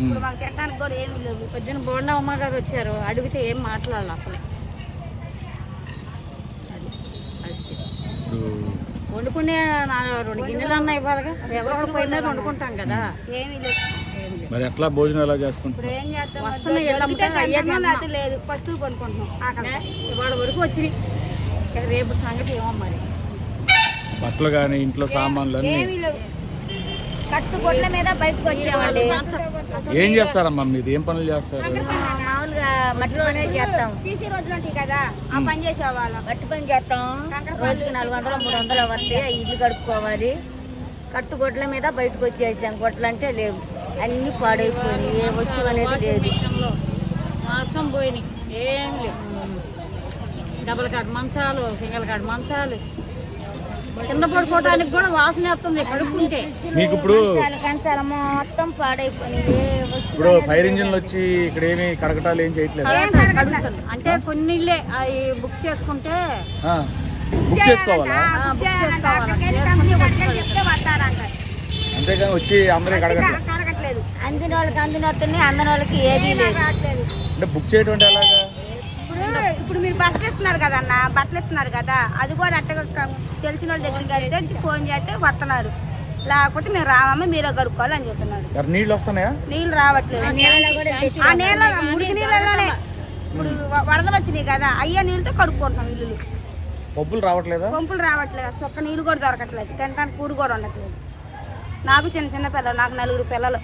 ఇప్పుడు మాకు తినడానికి కూడా ఏమీ లేవు. పొద్దున బోండా అమ్మ గారు వచ్చారు. అడిగితే ఏం మాట్లాడాలి అసలే? వండుకునే నా రెండు గిన్నెలు అన్నా ఇవ్వాలిగా? ఎవరో పోయినా వండుకుంటాం కదా. ఏమీ లేదు. మరి ఎట్లా భోజనం ఎలా చేసుకుంటారు? ఇప్పుడు ఏం చేస్తాం? వస్తున్నాయి, లేదు. ఫస్ట్ కొనుక్కుంటున్నాం. ఆకలి. ఇవాళ వరకు వచ్చినాయి. రేపు సంగతి ఏమో మరి. బట్టలు కానీ ఇంట్లో సామాన్లు అన్నీ. కట్టు గొడ్ల మీద బయటకు వచ్చామండి ఏం చేస్తారమ్మా మీరు ఏం పనులు చేస్తారు? మామూలుగా మట్టి పనే చేస్తాం. సీసీ రోడ్లు ఉంటాయి కదా ఆ పని చేసేవాళ్ళం మట్టి పని చేస్తాం. రోజుకి నాలుగు వందలు మూడు వందలు వస్తే ఇల్లు కడుక్కోవాలి. కట్టు గొడ్ల మీద బయటకు వచ్చేసాం. గొడ్లు అంటే లేవు. అన్ని పాడైపోయినాయి. ఏ వస్తువు అనేది లేదు. విషయంలో మొత్తం పోయినాయి. ఏం లేవు. డబల్ కాడ మంచాలు సింగల్ కాడ మంచాలు. కింద పడుకోవడానికి కూడా వాసన వస్తుంది కడుక్కుంటే. మీకు ఇప్పుడు కంచాలు మొత్తం పాడైపోయినాయి. వస్తువు ఇప్పుడు ఫైర్ ఇంజిన్లు వచ్చి ఇక్కడ ఏమి కడగటాలు ఏం చేయట్లేదు? అంటే కొన్ని అవి బుక్ చేసుకుంటే ఆ, బుక్ చేసుకోవాలా? అంతేగాని వచ్చి అందరూ కడగట్లేదు. అందిన వాళ్ళకి అందిన వస్తున్నాయి అందని వాళ్ళకి ఏదీ అంటే బుక్ చేయడం అంటే ఎలాగా? ఇప్పుడు మీరు బట్టలు ఇస్తున్నారు కదన్న? బట్టలు ఇస్తున్నారు కదా? అది కూడా అట్ట తెలిసిన వాళ్ళ దగ్గరికి వెళ్తే ఫోన్ చేస్తే వస్తున్నారు లేకపోతే మేము రామమ్మ మీరే కడుక్కోవాలి అని చెప్తున్నారు. మరి నీళ్ళు వస్తున్నాయా? నీళ్ళు రావట్లేదు. ఆ నీళ్ళ మురికి నీళ్ళలోనే. ఇప్పుడు వరదలు వచ్చినాయి కదా అయ్యే నీళ్ళతో కడుక్కుంటున్నాం ఇల్లు పబ్బులు రావట్లేదా? పంపులు రావట్లేదు. అసలు ఒక్క నీళ్ళు కూడా దొరకట్లేదు. తినడానికి కూడు కూడా ఉండట్లేదు. నాకు చిన్న చిన్న పిల్లలు నాకు నలుగురు పిల్లలు.